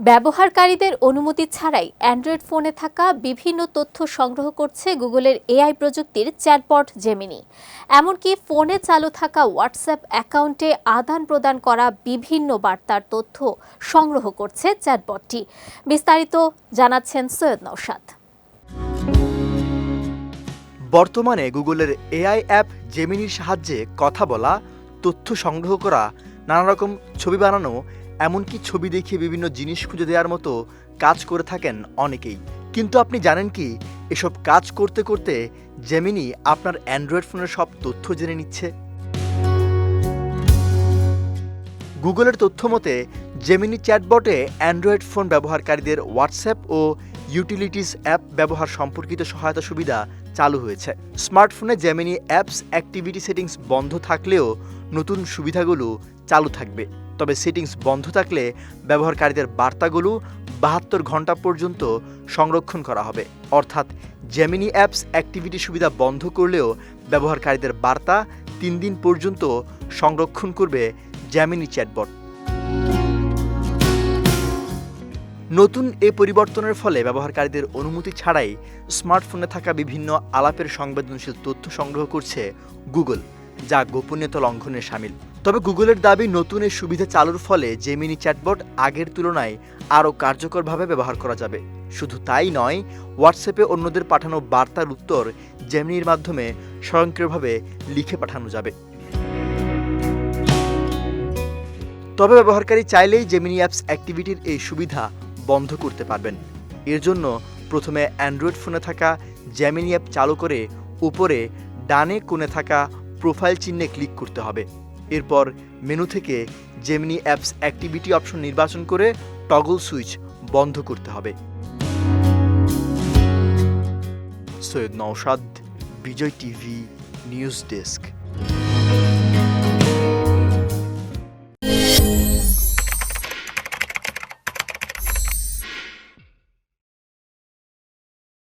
ব্যবহারকারীদের অনুমতি ছাড়াই অ্যান্ড্রয়েড ফোনে থাকা বিভিন্ন তথ্য সংগ্রহ করছে গুগলের এআই প্রযুক্তির চ্যাটবট জেমিনি। এমনকি ফোনে চালু থাকা হোয়াটসঅ্যাপ অ্যাকাউন্টে আদান প্রদান করা বিভিন্ন বার্তার তথ্য সংগ্রহ করছে চ্যাটবটটি। বিস্তারিত জানাচ্ছেন সৈয়দ নৌসাদ বর্তমানে গুগলের এআই অ্যাপ জেমিনির সাহায্যে কথা বলা, তথ্য সংগ্রহ করা নানা রকম ছবি বানানো এমনকি ছবি দেখিয়ে বিভিন্ন জিনিস খুঁজে দেওয়ার মতো কাজ করে থাকেন অনেকেই। কিন্তু আপনি জানেন কি, এসব কাজ করতে করতে জেমিনি আপনার অ্যান্ড্রয়েড ফোনের সব তথ্য জেনে নিচ্ছে? গুগলের তথ্য মতে জেমিনি চ্যাটবটে অ্যান্ড্রয়েড ফোন ব্যবহারকারীদের হোয়াটসঅ্যাপ ও ইউটিলিটিস অ্যাপ ব্যবহার সম্পর্কিত সহায়তা সুবিধা চালু হয়েছে। স্মার্টফোনে জেমিনি অ্যাপস অ্যাক্টিভিটি সেটিংস বন্ধ থাকলেও নতুন সুবিধাগুলো চালু থাকবে। তবে সেটিংস বন্ধ থাকলে ব্যবহারকারীদের বার্তাগুলো বাহাত্তর ঘণ্টা পর্যন্ত সংরক্ষণ করা হবে। অর্থাৎ জেমিনি অ্যাপস অ্যাক্টিভিটি সুবিধা বন্ধ করলেও ব্যবহারকারীদের বার্তা তিন দিন পর্যন্ত সংরক্ষণ করবে জ্যামিনি চ্যাটবট নতুন এ পরিবর্তনের ফলে ব্যবহারকারীদের অনুমতি ছাড়াই স্মার্টফোনে থাকা বিভিন্ন আলাপের সংবেদনশীল তথ্য সংগ্রহ করছে গুগল, যা গোপনীয়তা লঙ্ঘনের সামিল। তবে গুগলের দাবি, নতুন এই সুবিধা চালুর ফলে জেমিনি চ্যাটবট আগের তুলনায় আরও কার্যকরভাবে ব্যবহার করা যাবে। শুধু তাই নয় হোয়াটসঅ্যাপে অন্যদের পাঠানো বার্তার উত্তর জেমিনির মাধ্যমে স্বয়ংক্রিয়ভাবে লিখে পাঠানো যাবে। তবে ব্যবহারকারী চাইলেই জেমিনি অ্যাপস অ্যাক্টিভিটির এই সুবিধা বন্ধ করতে পারবেন। এর জন্য প্রথমে অ্যান্ড্রয়েড ফোনে থাকা জ্যামিনি অ্যাপ চালু করে উপরে ডানে কোণে থাকা প্রোফাইল চিহ্নে ক্লিক করতে হবে। এরপর মেনু থেকে জেমিনি অ্যাপস অ্যাক্টিভিটি অপশন নির্বাচন করে টগল সুইচ বন্ধ করতে হবে। Syed Naushad, Bijoy TV, news desk.